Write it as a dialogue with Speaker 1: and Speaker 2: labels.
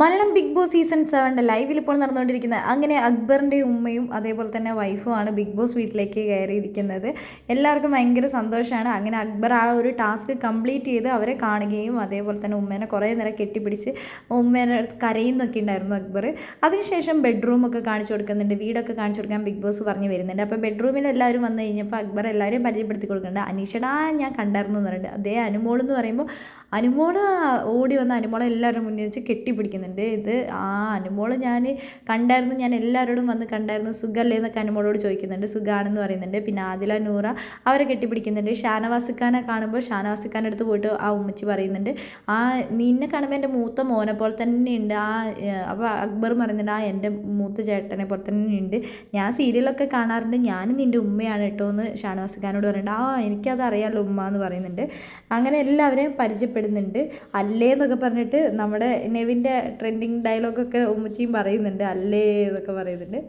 Speaker 1: Malayalam big boss season സെവന്റെ ലൈവിൽ ഇപ്പോൾ നടന്നുകൊണ്ടിരിക്കുന്ന അങ്ങനെ അക്ബറിന്റെ ഉമ്മയും അതേപോലെ തന്നെ വൈഫുമാണ് ബിഗ് ബോസ് വീട്ടിലേക്ക് കയറിയിരിക്കുന്നത്. എല്ലാവർക്കും ഭയങ്കര സന്തോഷമാണ്. അങ്ങനെ അക്ബർ ആ ഒരു ടാസ്ക് കംപ്ലീറ്റ് ചെയ്ത് അവരെ കാണുകയും അതേപോലെ തന്നെ ഉമ്മേനെ കുറേ നേരം കെട്ടിപ്പിടിച്ച് ഉമ്മേനെ കരയുന്നൊക്കെ ഉണ്ടായിരുന്നു അക്ബർ. അതിനുശേഷം ബെഡ്റൂമൊക്കെ കാണിച്ചു കൊടുക്കുന്നുണ്ട്. വീടൊക്കെ കാണിച്ചു കൊടുക്കാൻ ബിഗ് ബോസ് പറഞ്ഞു വരുന്നുണ്ട്. അപ്പോൾ ബെഡ്റൂമിൽ എല്ലാവരും വന്നു കഴിഞ്ഞപ്പോൾ അക്ബർ എല്ലാവരെയും പരിചയപ്പെടുത്തി കൊടുക്കുന്നുണ്ട്. അനീഷടാ ഞാൻ കണ്ടായിരുന്നു എന്ന് പറഞ്ഞിട്ട്. അതേ അനുമോൾ എന്ന് പറയുമ്പോൾ അനുമോൾ ഓടി വന്ന അനുമോളെ എല്ലാവരും മുന്നിൽ വെച്ച് കെട്ടിപ്പിടിക്കുന്നുണ്ട്. ഇത് ആ അനുമോൾ ഞാൻ കണ്ടായിരുന്നു. ഞാൻ എല്ലാവരോടും വന്ന് കണ്ടായിരുന്നു. സുഖമല്ലേ എന്നൊക്കെ അനുമോളോട് ചോദിക്കുന്നുണ്ട്. സുഖമാണെന്ന് പറയുന്നുണ്ട്. പിന്നെ ആദില നൂറ അവരെ കെട്ടിപ്പിടിക്കുന്നുണ്ട്. ഷാനവാസിക്കാനെ കാണുമ്പോൾ ഷാനവാസിക്കാന്റെ അടുത്ത് പോയിട്ട് ആ ഉമ്മച്ചി പറയുന്നുണ്ട് ആ നിന്നെ കാണുമ്പോൾ എന്റെ മൂത്ത മോനെ പോലെ തന്നെയുണ്ട്. ആ അപ്പോൾ അക്ബർ പറയുന്നുണ്ട് ആ എന്റെ മൂത്ത ചേട്ടനെ പോലെ തന്നെയുണ്ട്. ഞാൻ സീരിയലൊക്കെ കാണാറുണ്ട്. ഞാനും നിന്റെ ഉമ്മയാണ് കേട്ടോ എന്ന് ഷാനവാസിക്കാനോട് പറയുന്നുണ്ട്. ആ എനിക്കത് അറിയാമല്ലോ ഉമ്മ എന്ന് പറയുന്നുണ്ട്. അങ്ങനെ എല്ലാവരെയും പരിചയപ്പെടുന്നുണ്ട് അല്ലേ എന്നൊക്കെ പറഞ്ഞിട്ട് നമ്മുടെ നെവിന്റെ ട്രെൻഡിങ് ഡയലോഗൊക്കെ ഉമ്മച്ചിയും പറയുന്നുണ്ട്. അല്ലേ എന്നൊക്കെ പറയുന്നുണ്ട്.